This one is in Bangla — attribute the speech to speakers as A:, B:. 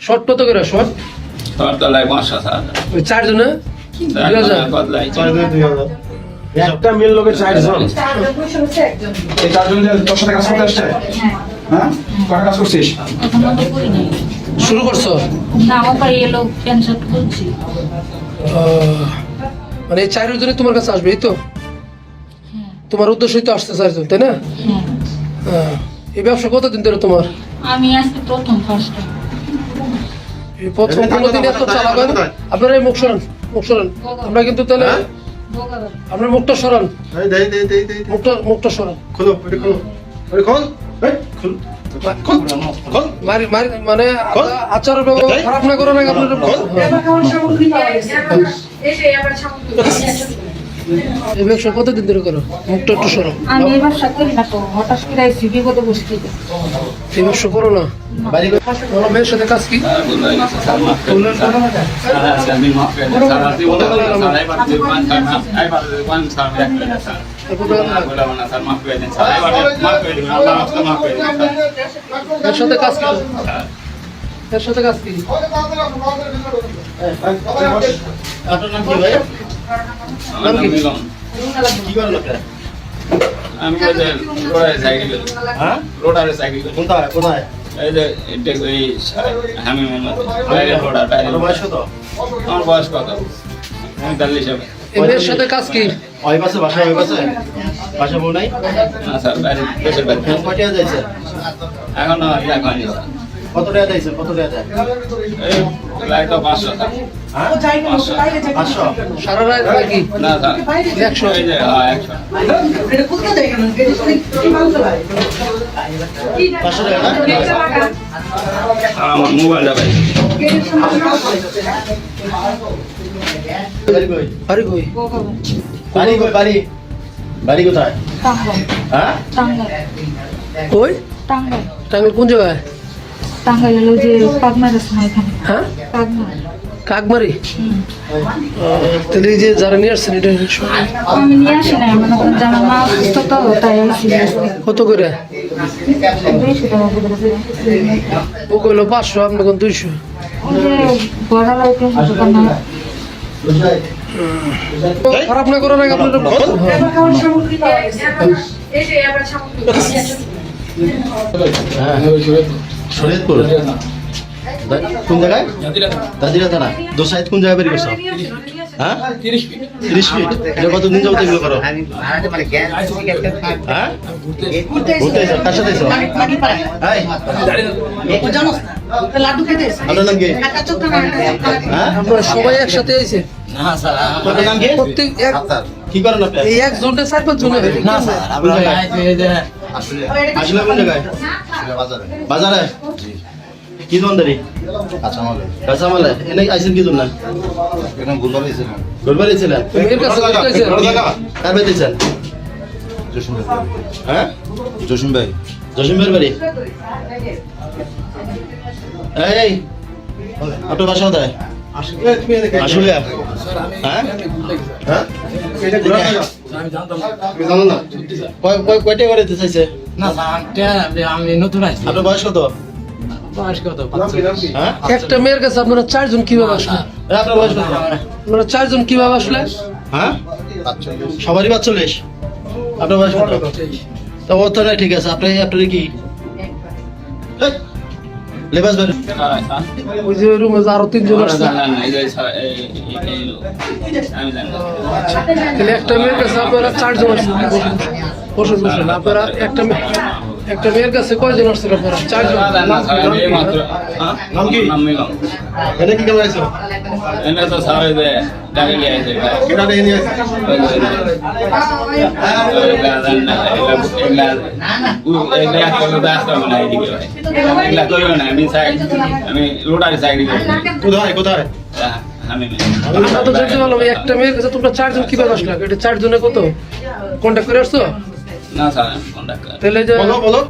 A: শর্ট কত করে শর্ট
B: শহরতলায় পাঁচশো সাত
A: ওই চারজনে? দুই হাজার?
C: একটা মিল লোকের চারজন। এই চারজন তোর সাথে কাজ করতে আসছে? হ্যাঁ? কটা কাজ করছিস?
A: শুরু করছ?
D: না আমার প্যান্ট শার্ট খুলছি
A: আহ, মানে এই চারজনে তোমার কাছে আসবে এই তো?
D: হ্যাঁ।
A: তোমার উদ্দেশ্যই তো আসতে চারজন তাই না?
D: হ্যাঁ।
A: এই ব্যবসা কতদিন ধরে তোমার?
D: আমি আজকে প্রথম ফার্স্ট
A: এই প্রথম কোনোদিন এত চালাক হয় না? আপনারা এই মুখ সরান মুখ সরান। আমরা কিন্তু তাহলে আপনার মুখটা সরান।
E: এই দেই দেই দেই দেই
A: মুখটা মুখটা সরান।
E: খোলো খোলো। খোল। খোল।
A: মানে আচার ব্যবহার খারাপ না করেন আপনার এই ব্যবসা কতদিন ধরে করো? মুখটা একটু সরো
D: আমি এই ব্যবসা করি না তো হঠাৎ করে আইসি বিপদে বসে থেকে
A: এই ব্যবসা করো। না মেয়ের সাথে কাজ কি? এর সাথে কাজ কি? এর সাথে কাজ কি?
B: আমি রোডারে সাইকেল
E: হ্যাঁ?
B: রোডারে সাইকেল
E: কোথায়? কোথায়?
B: এই যে এটা এই আমি বাইরে রোডার বাইরে
E: বয়স কত?
B: আমার বয়স কত? পঁয়তাল্লিশ হবে।
A: এই সাথে কাজ কি?
E: ওই পাশে বাসা ওই পাশে? বাসা বউ নাই?
B: না স্যার বাইরে দেশের বাইরে।
E: এখন কত টাকা যাইছে কত টাকা হ্যাঁ?
B: পাঁচশো।
E: পাঁচশো
A: সারা রাত নাকি? একশো।
E: পাঁচশো টাকা
B: আমার মোবাইলটা
E: বাড়ি কই?
A: বাড়ি কই?
E: বাড়ি বাড়ি? বাড়ি কোথায়? হ্যাঁ?
D: টাঙ্গাই
A: কই? টাঙ্গাইল কোন জায়গায়?
D: টাঙ্গাই হলো যে পাগনার আছে না এখানে
A: হ্যাঁ
D: পাগনা
A: কাকমারি তাহলে যে যারা নিয়ে আসছেন এটা
D: আমি নিয়ে আসি না মনে করেন যে আমার মা অসুস্থ তো তাই
A: কত করে
D: বেশি টাকা করে
A: ও কইলো পাঁচশো আপনি কোন দুইশো
D: ওই যে বড় লাইফ দোকান না
A: খারাপ না করে না আপনার
E: হ্যাঁ শরীয়তপুর? কোন জায়গায়? দাদিরা থানা। দোসাইদ কোন জায়গায় বেরিয়ে করছ হ্যাঁ? তিরিশ ফিট। এটা কতদিন যাব এগুলো করো? হ্যাঁ? ঘুরতে এসো কার সাথে এসো? এই, আপনার নাম কি? হ্যাঁ?
A: সবাই একসাথে আইছে।
E: আপনার নাম কি
A: প্রত্যেক
E: কি? করেন আপনি
A: এই একজনটা চার পাঁচ জন
E: কোন জায়গায়? আসলে কোন জায়গায়? বাজারে। কি দোকানদারি? কাঁচামালে। এনে আইসেন কি জন্য? ঘুরবার ছিলেন
A: এর কাছে
E: কার বাড়ি দিয়েছেন? হ্যাঁ?
F: জসিম ভাই।
E: জসিমের বাড়ি? এই আপনার বাসা কোথায়? আসলে হ্যাঁ? হ্যাঁ? কয়- কয়- কয়টা করে দিতে চাইছে?
G: না আমি নতুন আসছি
E: আপনার বয়স কত?
G: বয়স কত?
E: হ্যাঁ?
A: একটা মেয়ের কাছে আপনারা চারজন কীভাবে আসলেন?
E: আপনার বয়স কত?
A: আপনারা চারজন কীভাবে আসলেন?
E: হ্যাঁ? সবারই বাচ্চল্লিশ আপনার বয়স কত? তো ও তো ঠিক আছে আপনি আপনার কি? লেবাস বাড়ি
A: ওই যে রুমে আরও তিনজন আসছে। তাহলে একটা মেয়ের কাছে আপনারা চারজন আসছেন বসুন বসুন। আপনারা একটা মেয়ে একটা মেয়ের কাছে কয়জন আসছেন আপনারা চারজন?
E: নাম কি?
B: নাম মিলন।
E: এনে কি কেমন আছো
B: এনে তো
E: কেটা নিয়ে কোথায় কোথায়?
B: আমি
A: আমরা তো জানতে পারলাম একটা মেয়ের কাছে তোমরা চারজন কীভাবে আসলে? এটা চারজনে কত? কন্ট্যাক্ট করে আসছো?
B: না স্যার কন্ট্যাক্ট
A: তাহলে যে
E: বলো বলো